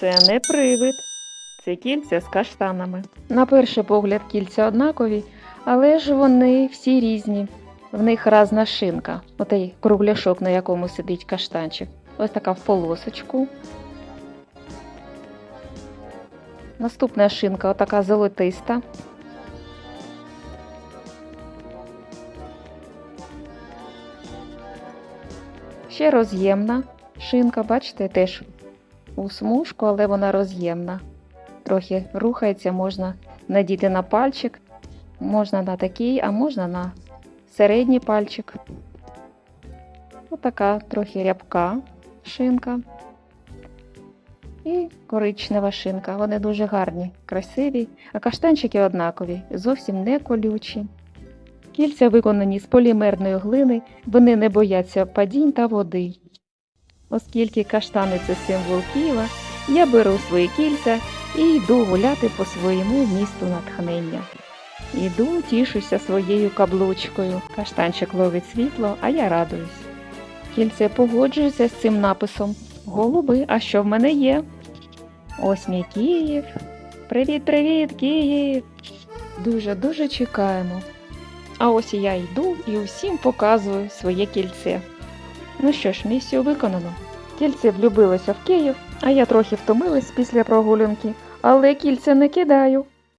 Це не привид. Це кільця з каштанами. На перший погляд кільця однакові, але ж вони всі різні. В них разна шинка. Отей кругляшок, на якому сидить каштанчик. Ось така в полосочку. Наступна шинка отака золотиста. Ще роз'ємна шинка, бачите, теж у смужку, але вона роз'ємна. Трохи рухається, можна надіти на пальчик, можна на такий, а можна на середній пальчик. Отака трохи рябка шинка. І коричнева шинка. Вони дуже гарні, красиві, а каштанчики однакові, зовсім не колючі. Кільця виконані з полімерної глини, вони не бояться падінь та води. Оскільки каштани це символ Києва, я беру свої кільця і йду гуляти по своєму місту натхнення. Іду, тішуся своєю каблучкою. Каштанчик ловить світло, а я радуюсь. Кільце погоджується з цим написом. Голуби, а що в мене є? Ось мій Київ. Привіт-привіт, Київ! Дуже-дуже чекаємо. А ось я йду і усім показую своє кільце. Ну що ж, місію виконано. Кільце влюбилося в Київ, а я трохи втомилась після прогулянки, але кільце не кидаю.